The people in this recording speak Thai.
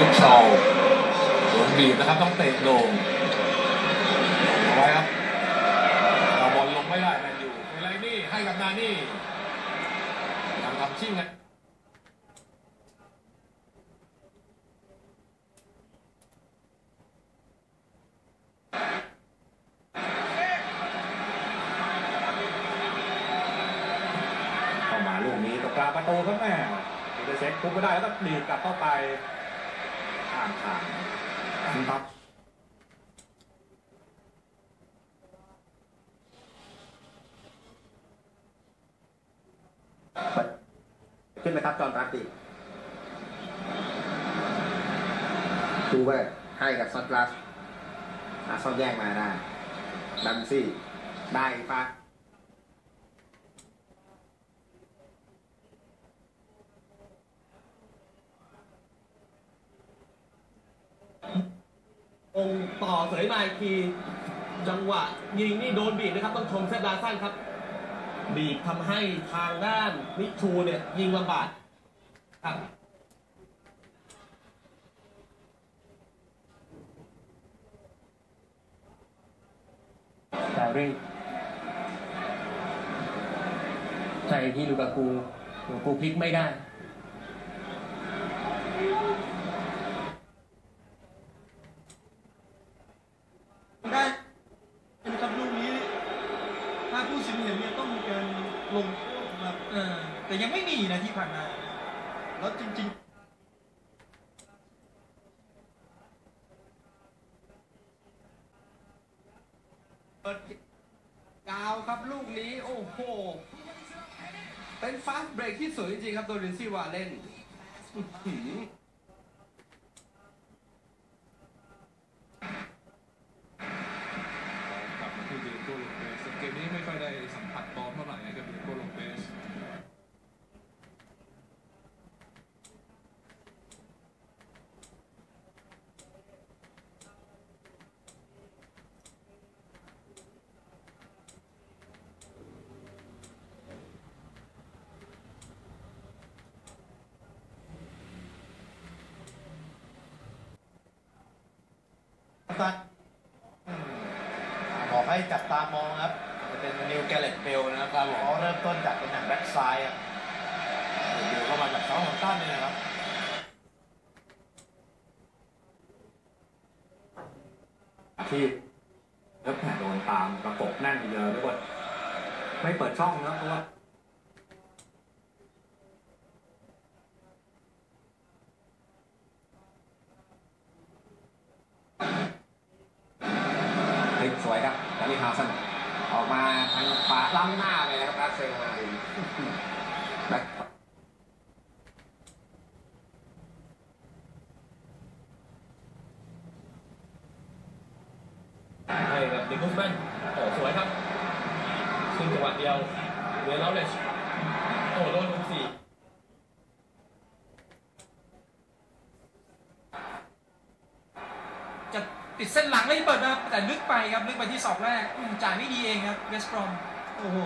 ลูกชาวโดนบีบนะครับต้องเตะลงเอาไว้ครับบอลลงไม่ได้แมนยูอะไรนี่ให้กับนานี่ทำทำชิ่งเลยเข้ามาลูกนี้ตกกลางประตูครับแม่เดเซ็ตคุกไม่ได้แล้วก็ดีดกลับเข้าไป ครับขึ้นไหมครับจอนปาร์ตี้ดูเวอร์ให้กับซอนกลาสอาซอนแย่งมาได้ดันซี่ ได้ปะ งต่อเสยมาอีกทีจังหวะยิงนี่โดนบีบนะครับต้องชมเซฟดาสั้นครับ บีบทำให้ทางด้านนิชูเนี่ยยิงลำบากครับดารี่ใช่ที่ลูกากูลูกากูพลิกไม่ได้เป็นครับลูกนี้ ถ้าผู้สินเห็นเนี่ยต้องมีการลงโทษนะครับเออแต่ยังไม่มีนะที่ผ่านมาแล้วจริง ๆเปิดกาวครับลูกนี้ โอ้โห เป็นฟาสต์เบรกที่สวยจริงๆครับ โดรินซี่วาเล่นอื้อหือ กลับมาที่เดียโก้โลเปสเกมนี้ไม่ค่อยได้สัมผัส บอลเท่าไหร่กับเดียโก้โลเปสบอกให้จับตามองครับ เป็นนิวแกเลตเบลนะครับครับผมเริ่มต้นจากเป็นหนังแบ็กซ้ายอะเดี๋ยวเข้ามาจากเซาท์แฮมป์ตันเนี่ยนะครับ ที่แล้วแผ่โดนตามประกบแน่นเยอะด้วยไม่เปิดช่องนะเพราะว่าพลิกสวยครับดาริฮาวสัน ออกมาทางขวาล้ำหน้าเลยนะครับราเซลมาดิแบ็คให้กับดิคุสแมนโอ้สวยครับซึ่งจังหวะเดียวเวลเลเลชโอ้โดนลุมสี่ จะ ติดเส้นหลังเลยเปิดมาแต่ลึกไปครับลึกไปที่ศอกแรกจ่ายไม่ดีเองครับเวสต์บรอมโอ้โห